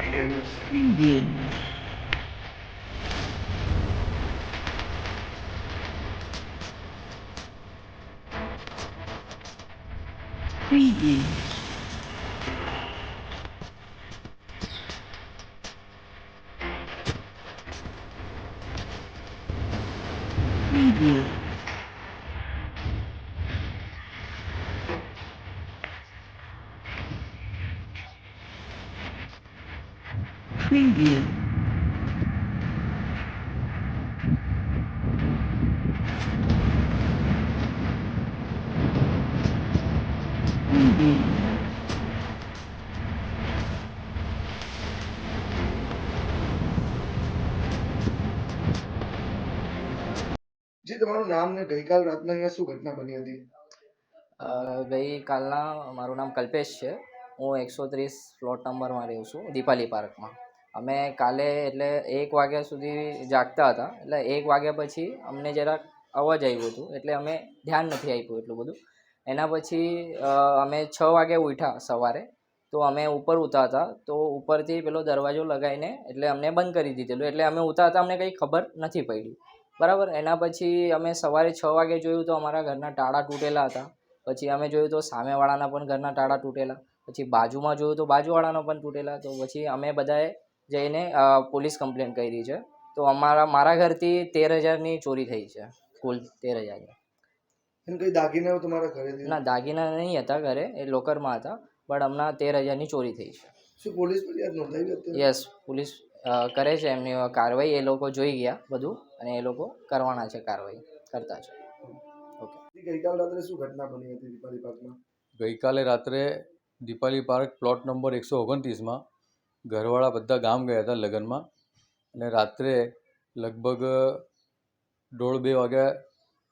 and reading. Reading. જી તમારું નામ ને ગઈકાલ રાતના અહીંયા શું ઘટના બની હતી? ગઈકાલના મારું નામ કલ્પેશ છે. હું એકસો ત્રીસ પ્લોટ નંબરમાં રહું છું દીપાલી પાર્કમાં. અમે કાલે એટલે એક વાગ્યા સુધી જાગતા હતા. એટલે એક વાગ્યા પછી અમને જરાક અવાજ આવ્યું હતું. એટલે અમે ધ્યાન નથી આપ્યું એટલું બધું. એના પછી અમે છ વાગે ઉઠ્યા સવારે. તો અમે ઉપર ઉતારતા તો ઉપરથી પેલો દરવાજો લગાવીને એટલે અમને બંધ કરી દીધેલું. એટલે અમે ઉતારતા અમને કંઈ ખબર નથી પડી. બરાબર? એના પછી અમે સવારે છ વાગે જોયું તો અમારા ઘરના ટાળા તૂટેલા હતા. પછી અમે જોયું તો સામેવાળાના પણ ઘરના ટાળા તૂટેલા. પછી બાજુમાં જોયું તો બાજુવાળાના પણ તૂટેલા. તો પછી અમે બધાએ જઈને પોલીસ કમ્પ્લેન કરી છે. તો અમારા મારા ઘરથી તેર હજારની ચોરી થઈ છે. કુલ તેર હજારની. એમ કઈ દાગીના તમારા ના દાગીના નહીં હતા ઘરે. એ લોકરમાં હતા. પણ હમણાં તેર હજારની ચોરી થઈ છે. શું પોલીસ નોંધાવી યસ પોલીસ કરે છે. એમની કાર્યવાહી. એ લોકો જોઈ ગયા બધું અને એ લોકો કરવાના છે કાર્યવાહી. કરતા છે. ઓકે. જી, રાત્રે શું ઘટના બની હતી દીપાલી પાર્કમાં? ગઈકાલે રાત્રે દીપાલી પાર્ક પ્લોટ નંબર એકસો ઓગણત્રીસમાં ઘરવાળા બધા ગામ ગયા હતા લગ્નમાં. અને રાત્રે લગભગ દોઢ બે વાગ્યા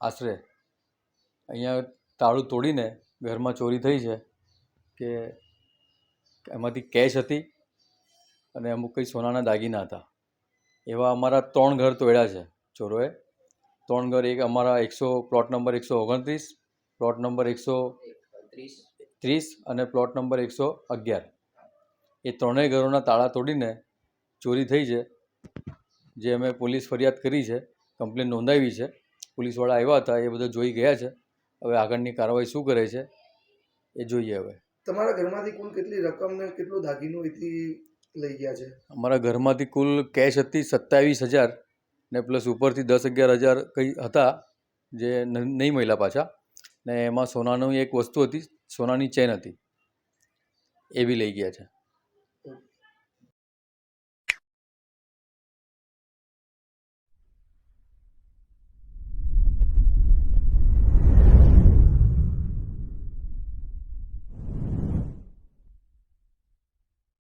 આશરે અહીંયા તાળું તોડીને ઘરમાં ચોરી થઈ છે કે એમાંથી કેશ હતી અને અમુક કંઈ સોનાના દાગીના હતા. એવા અમારા ત્રણ ઘર તોડ્યા છે ચોરોએ. ત્રણ ઘર એક અમારા એકસો પ્લોટ નંબર એકસો ઓગણત્રીસ પ્લોટ નંબર એકસો ત્રીસ ત્રીસ અને પ્લોટ નંબર એકસો અગિયાર. એ ત્રણેય ઘરોના તાળા તોડીને ચોરી થઈ છે. જે અમે પોલીસ ફરિયાદ કરી છે કમ્પ્લેન નોંધાવી છે. પોલીસવાળા આવ્યા હતા એ બધા જોઈ ગયા છે. હવે આગળની કાર્યવાહી શું કરે છે એ જોઈએ હવે. તમારા ઘરમાંથી કુલ કેટલી રકમ ને કેટલું દાગીનું એથી લઈ ગયા છે? અમારા ઘરમાંથી કુલ કેશ હતી સત્તાવીસ હજાર ને પ્લસ ઉપરથી દસ અગિયાર હજાર કંઈ હતા જે નહીં મળ્યા પાછા. ને એમાં સોનાનું એક વસ્તુ હતી સોનાની ચેન હતી. એ બી લઈ ગયા છે.